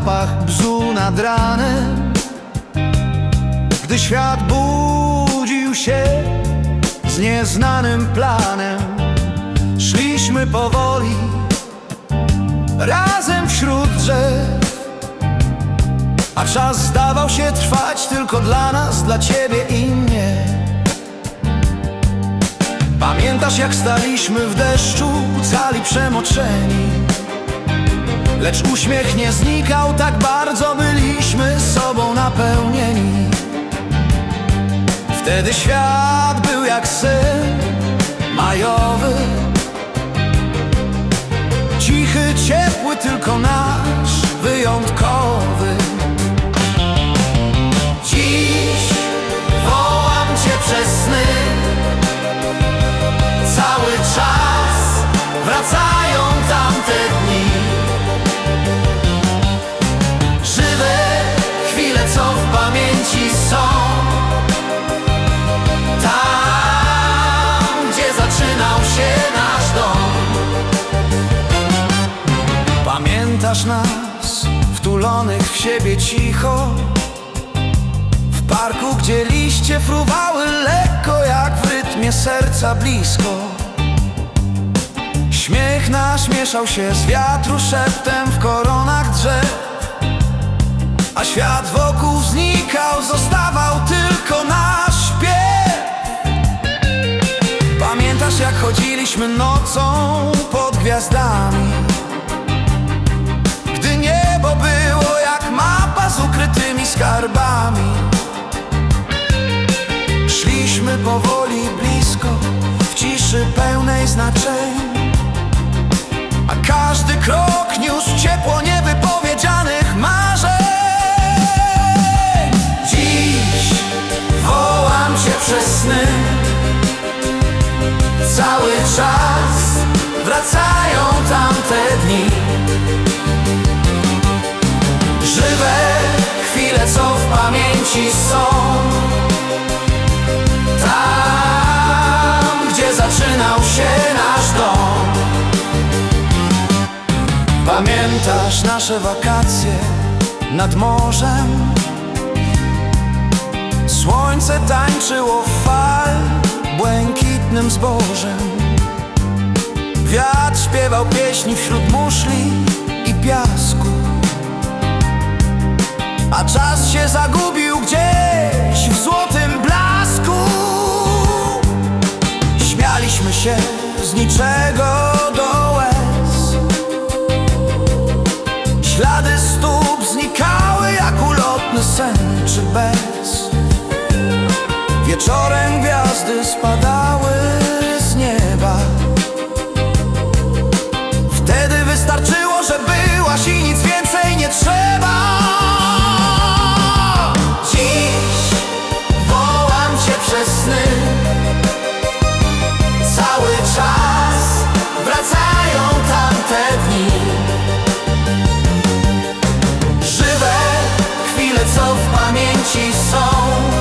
zapach bzu nad ranem Gdy świat budził się z nieznanym planem. Szliśmy powoli razem wśród drzew A czas zdawał się trwać tylko dla nas, dla ciebie i mnie. Pamiętasz jak staliśmy w deszczu, cali przemoczeni Lecz uśmiech nie znikał, tak bardzo byliśmy sobą napełnieni. Wtedy świat był jak sen majowy Pamiętasz nas, wtulonych w siebie cicho. W parku, gdzie liście fruwały lekko Jak w rytmie serca blisko. Śmiech nasz mieszał się z wiatru szeptem w koronach drzew. A świat wokół znikał, zostawał tylko nasz śpiew. Pamiętasz jak chodziliśmy nocą pod gwiazdami A każdy krok niósł ciepło niewypowiedzianych marzeń. Dziś wołam cię przez sny. Cały czas wracają tamte dni. Żywe chwile, co w pamięci są Pamiętasz nasze wakacje nad morzem? Słońce tańczyło fal błękitnym zbożem. Wiatr śpiewał pieśni wśród muszli i piasku. A czas się zagubił gdzieś w złotym blasku. Śmialiśmy się z niczego Wieczorem gwiazdy spadały z nieba. Wtedy wystarczyło, że byłaś i nic więcej nie trzeba. Dziś wołam cię przez sny. Cały czas wracają tamte dni. Żywe chwile, co w pamięci są.